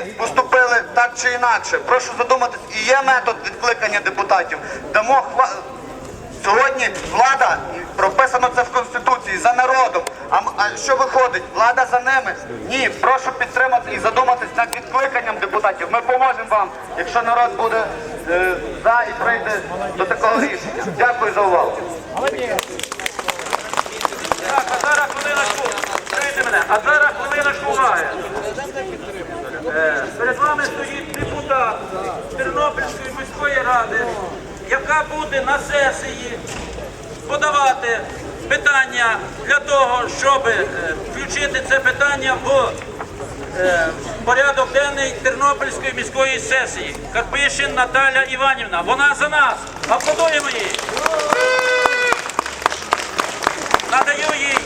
поступили так чи інакше. Прошу задуматись, і є метод відкликання депутатів. Дамо хва... Сьогодні влада, прописано це в Конституції, за народом. А, а що виходить? Влада за ними? Ні, прошу підтримати і задуматись над відкликанням депутатів. Ми поможемо вам, якщо народ буде е, за і прийде до такого рішення. Дякую за увагу. Так, а зараз. Чуєте мене? А зараз хвилиночку уваги. Е, Перед вами стоїть депутат Тернопільської міської ради, яка буде на сесії подавати питання для того, щоб е, включити це питання в е, порядок денний Тернопільської міської сесії. Карпишин Наталя Іванівна. Вона за нас. Аплодуємо їй. Надаю їй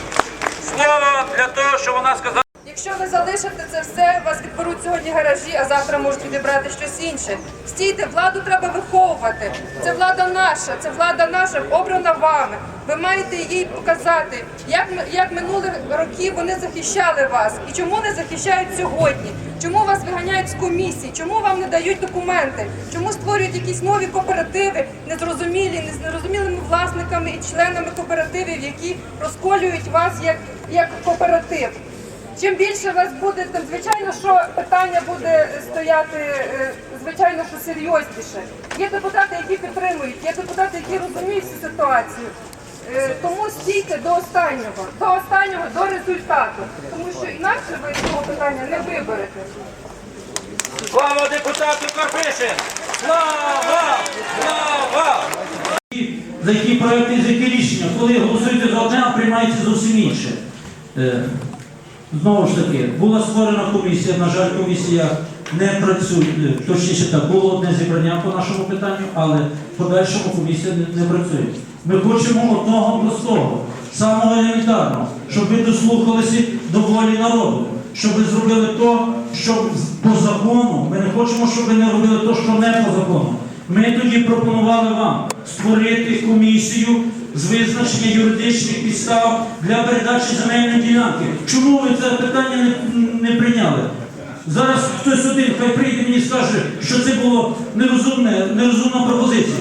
слово для того, щоб вона сказала. Якщо ви залишите це все, вас відберуть сьогодні гаражі, а завтра можуть відібрати щось інше. Стійте, владу треба виховувати. Це влада наша, це влада наша, обрана вами. Ви маєте їй показати, як, як минулих років вони захищали вас і чому не захищають сьогодні. Чому вас виганяють з комісій? Чому вам не дають документи? Чому створюють якісь нові кооперативи, незрозумілі, не з нерозумілими власниками і членами кооперативів, які розколюють вас як, як кооператив? Чим більше вас буде, тим звичайно, що питання буде стояти е, звичайно, що серйозніше. Є депутати, які підтримують, є депутати, які розуміють цю ситуацію. Е, Тому стійте до останнього, до останнього, до результату, тому що інакше ви цього питання не виберете. Слава депутату Карпишин! Слава! Слава! за які проекти, за які рішення, коли голосуєте за одне, а приймається зовсім інше. Знову ж таки, була створена комісія, на жаль, комісія не працює, е, точніше так, було одне зібрання по нашому питанню, але в подальшому комісія не, не працює. Ми хочемо одного простого, самого елементарного, щоб ви дослухалися до волі народу, щоб ви зробили то, що по закону. Ми не хочемо, щоб ви не робили то, що не по закону. Ми тоді пропонували вам створити комісію з визначення юридичних підстав для передачі земельної ділянки. Чому ви це питання не, не прийняли? Зараз хтось один хай прийде мені і скаже, що це було нерозумне, нерозумна пропозиція.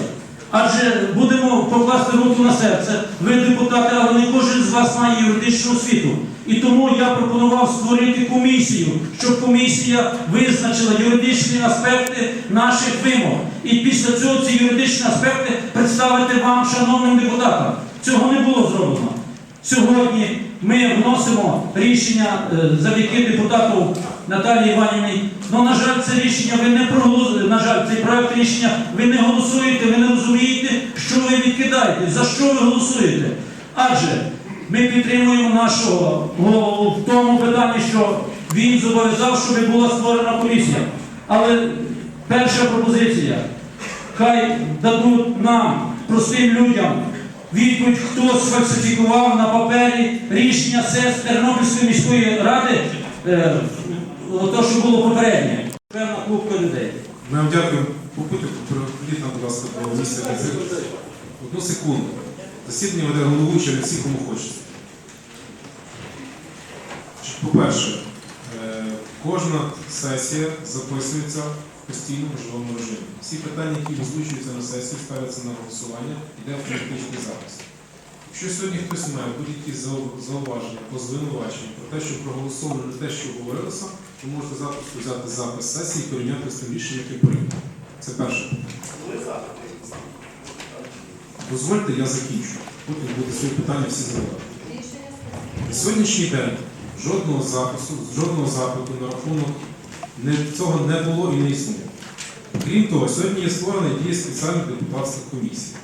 Адже будемо покласти руку на серце. Ви депутати, але не кожен з вас має юридичну освіту. І тому я пропонував створити комісію, щоб комісія визначила юридичні аспекти наших вимог. І після цього ці юридичні аспекти представити вам, шановним депутатам. Цього не було зроблено. Сьогодні ми вносимо рішення е, завдяки депутату Наталії Іванівні. Ну, на жаль, це рішення ви не проголосуєте. На жаль, цей проект рішення ви не голосуєте, ви не розумієте, що ви відкидаєте, за що ви голосуєте. Адже ми підтримуємо нашого голову в тому питанні, що він зобов'язав, щоб була створена комісія. Але перша пропозиція хай дадуть нам, простим людям, відповідь, хто сфальсифікував на папері рішення СЕС Тернопільської міської ради, е, то, що було попереднє. Певна купка людей. Ми вам дякуємо. Попутку, приведіть нам, будь ласка, місця концерту. Одну секунду. Засідання веде головуючий, всі, кому хочеться. По-перше, е, кожна сесія записується постійному живому режимі. Всі питання, які озвучуються на сесії, ставляться на голосування, йде автоматичний запис. Якщо сьогодні хтось має будь-які зауваження по звинуваченню про те, що проголосовано не те, що говорилося, ви можете завтра взяти запис сесії і порівняти з тим рішенням, яке прийнято. Це перше. Дозвольте, я закінчу. Потім буде свої питання всі задавати. Сьогоднішній день жодного запису, жодного запиту на рахунок цього не було і не існує. Крім того, сьогодні є створена діє спеціальна депутатська комісія,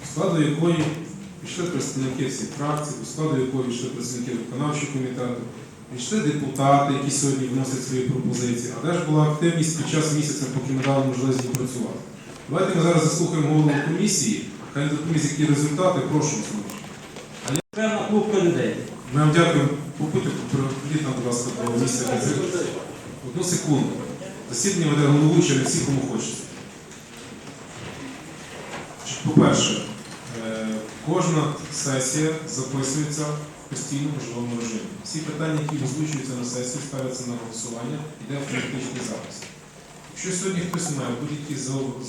до складу якої пішли представники всіх фракцій, до складу якої пішли представники виконавчого комітету, пішли депутати, які сьогодні вносять свої пропозиції. А де ж була активність під час місяця, поки ми дали можливість їм працювати? Давайте ми зараз заслухаємо голову комісії, хай допомість, які результати, прошу. Певна купка людей. Ми вам дякуємо. Нам, будь ласка, до місця. Одну секунду. Засідання веде головуючий, не всі, кому хочеться. По-перше, е, кожна сесія записується в постійному живому режимі. Всі питання, які озвучуються на сесії, ставляться на голосування, йде автоматичний запис. Якщо сьогодні хтось має будь-які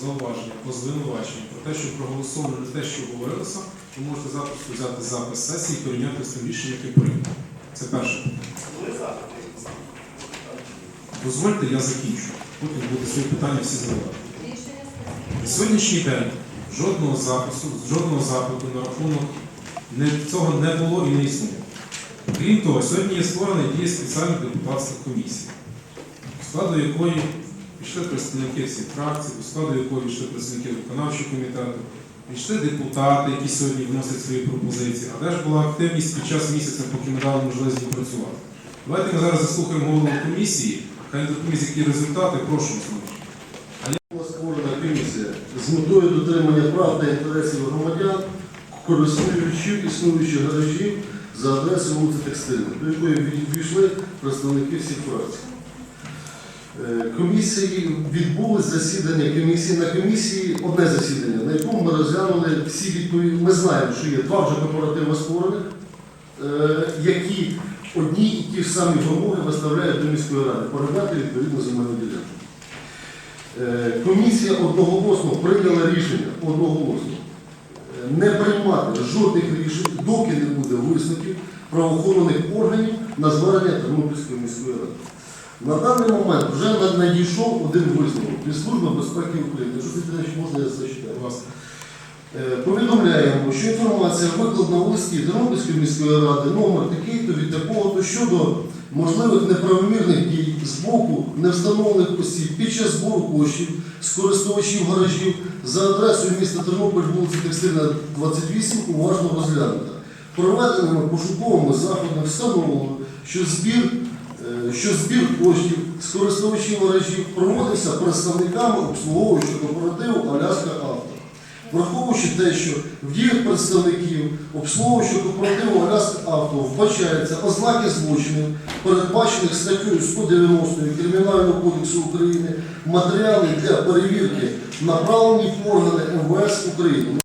зауваження по звинуваченню про те, що проголосовано те, що говорилося, ви можете завтра взяти запис сесії і порівняти з тим рішенням, яке прийнято. Це перше. Дозвольте, я закінчу. Потім буде свої питання всі задавати. На сьогоднішній день жодного запису, жодного запиту на рахунок цього не було і не існує. Крім того, сьогодні є створена діє спеціальна депутатська комісія, до складу якої пішли представники всіх фракцій, до складу якої пішли представники виконавчого комітету, пішли депутати, які сьогодні вносять свої пропозиції. А де ж була активність під час місяця, поки ми дали можливість працювати? Давайте ми зараз заслухаємо голову комісії, хай комісії, які результати, прошу вас. Була створена комісія з метою дотримання прав та інтересів громадян, користуючи існуючих гаражів за адресою вулиці Текстильна, до якої війшли представники всіх фракцій. Е, Комісії відбулись засідання комісії. На комісії одне засідання, на якому ми розглянули всі відповіді. Ми знаємо, що є два вже кооперативи створених, е, які одні і ті ж самі вимоги виставляють до міської ради передати відповідно земельну ділянку. Е, Комісія одноголосно прийняла рішення одноголосно е, не приймати жодних рішень, доки не буде висновків правоохоронних органів на звернення Тернопільської міської ради. На даний момент вже на- надійшов один висновок від Служби безпеки України. Якщо Петрович, можна я зачитаю? Е, Повідомляємо, що інформація викладена у листі Тернопільської міської ради номер такий-то від такого-то щодо можливих неправомірних дій з боку невстановлених осіб під час збору коштів з користувачів гаражів за адресою міста Тернопіль, вулиця Текстильна, 28, уважно розглянута. Проведеними пошуковими заходами встановлено, що збір, е, що збір коштів з користувачів гаражів проводився представниками обслуговуючого кооперативу Аляска. Враховуючи те, що в діях представників обслуговуючого кооперативу Аляска Авто вбачаються ознаки злочинів, передбачених статтею 190 Кримінального кодексу України, матеріали для перевірки направлені в органи МВС України.